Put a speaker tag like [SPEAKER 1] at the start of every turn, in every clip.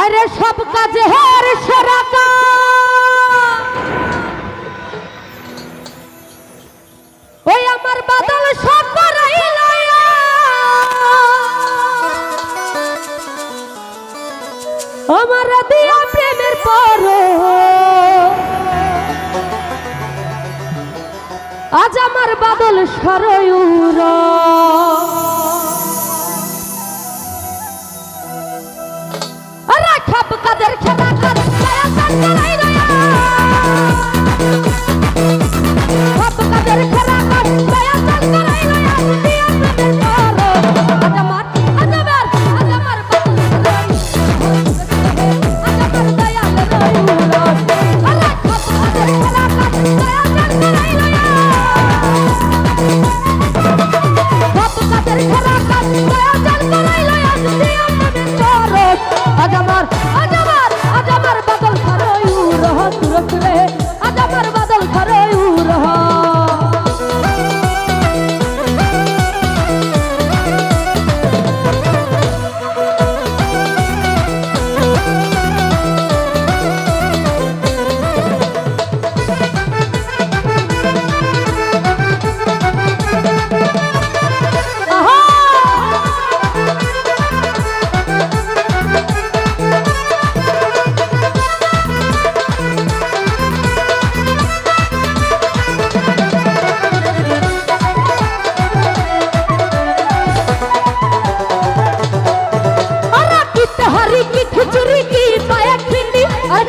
[SPEAKER 1] আরে সব কাজে হর সরাকা ওই আমার বাদল সব আমার দিয়া প্রেমের পর। আজ আমার বাদল সরয়ুরা।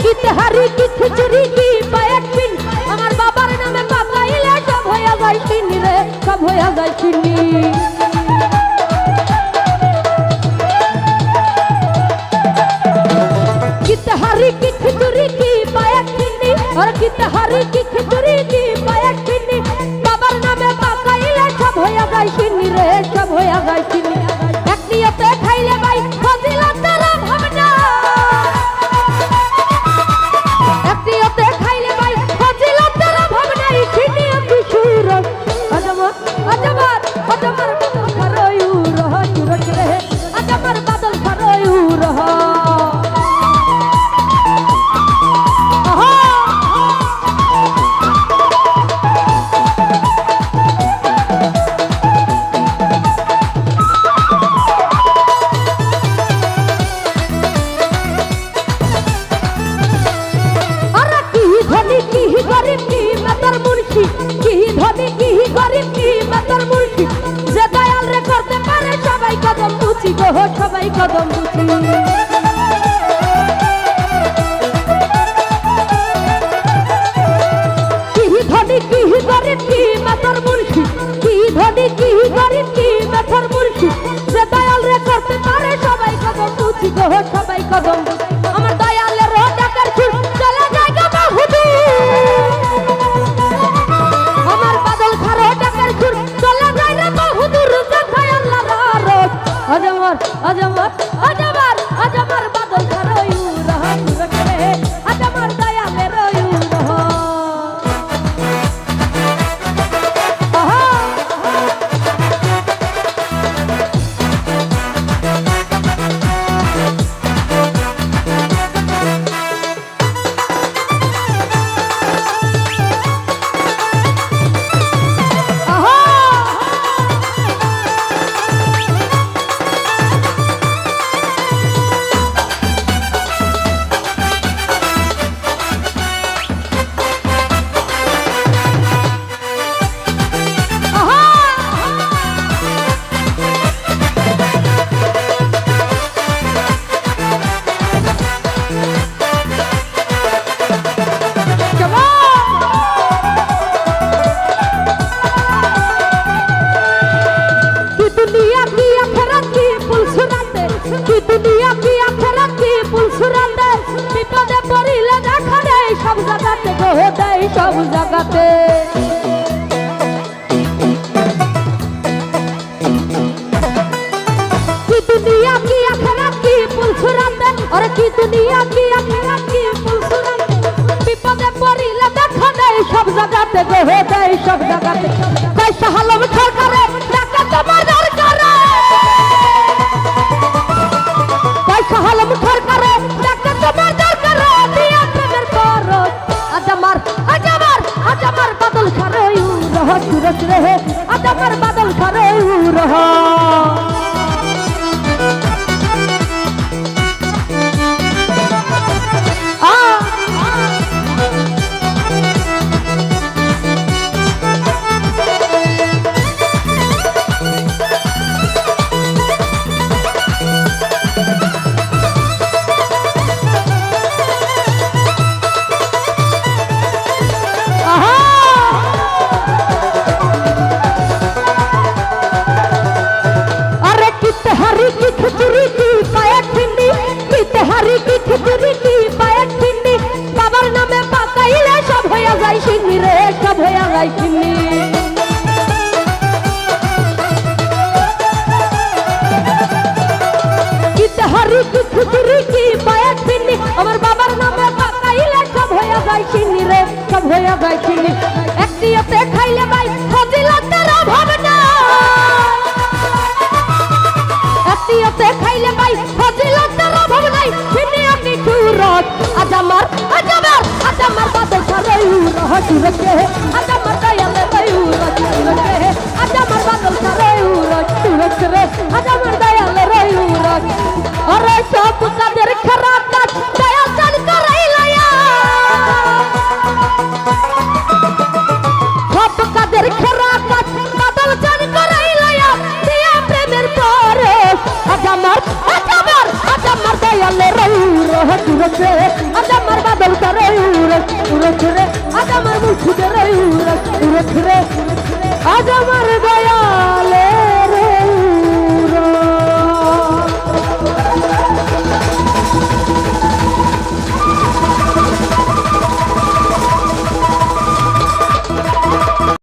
[SPEAKER 1] কি তেহারি কি খিচুড়ি কি পায়েক পিন আমার বাবার নামে পাকাইলে সব হইয়া যায় চিনি রে, সব হইয়া যায় চিনি। কি খিচুড়ি কি পায়েক আর কি সহ সবাই কদম তুই দুনিয়া কি আখেরা কি পুলসুরা দেয় বিপদে পড়িলে দেখা দেয়, সব জায়গাতে গ্রহ দেয়, সব জায়গাতে। দুনিয়া কি আখেরা কি পুলসুরা দেয় ওরে কি দুনিয়া কি আখেরা কি পুলসুরা বিপদে পড়িলে দেখা দেয়, সব জায়গাতে গ্রহ দেয়, সব জায়গাতে। পয়সা হালো সুরস রে আদামার বাদল খারে উরহা ফজিলতের অভাব নাই ফিনি অগ্নি কুরত আজ আমার আজ আমার আজ আমার বাদল সারে উরহ সুরকে আজ আমার বাদল সারে উরহ সুরকে আজ আমার দয়ালে রই উরহ অরে সব রাজা মারবে